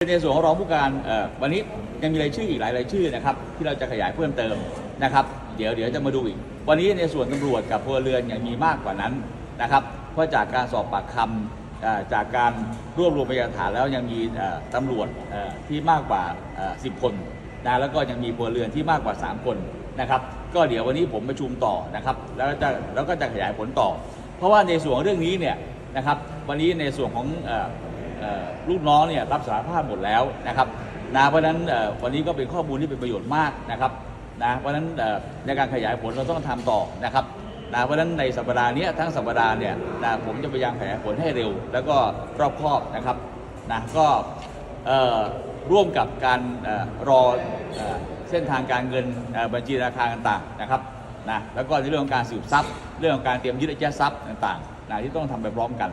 ในส่วนของรองผู้การวันนี้ยังมีรายชื่ออีกหลายรายชื่อนะครับที่เราจะขยายเพิ่มเติมนะครับ เดี๋ยวเดี๋ยวจะมาดูอีก วันนี้ในส่วนตำรวจกับพลเรือนยังมีมากกว่านั้นนะครับ เพราะจากการสอบปากคำเอ่อจากการรวบรวมพยานหลักฐานแล้วยังมีเอ่อตำรวจที่มากกว่า 10 คนนะแล้วก็ยังมีพลเรือนที่มากกว่า 3 คนนะครับ ก็เดี๋ยววันนี้ผมประชุมต่อนะครับ แล้วจะแล้วก็จะขยายผลต่อ เพราะว่าในส่วนเรื่องนี้เนี่ยนะครับ วันนี้ในส่วนของ ลูกน้องเนี่ยรับสารภาพหมดแล้วนะครับนะเพราะฉะนั้นวันนี้ก็เป็นข้อมูลที่เป็นประโยชน์มากนะครับนะเพราะฉะนั้นในการขยายผลเราต้องทำต่อนะครับนะเพราะฉะนั้นในสัปดาห์นี้ทั้งสัปดาห์เนี่ยนะผมจะพยายามขยายผลให้เร็ว แล้วก็รอบคอบนะครับนะก็ร่วมกับการอรอเส้นทางการเงินบัญชีธนาคารต่างๆนะครับนะแล้วก็ในเรื่องของการสืบทรัพย์ เรื่องของการเตรียมยึดอายัดทรัพย์ต่างๆนะที่ต้องทำไปพร้อมกัน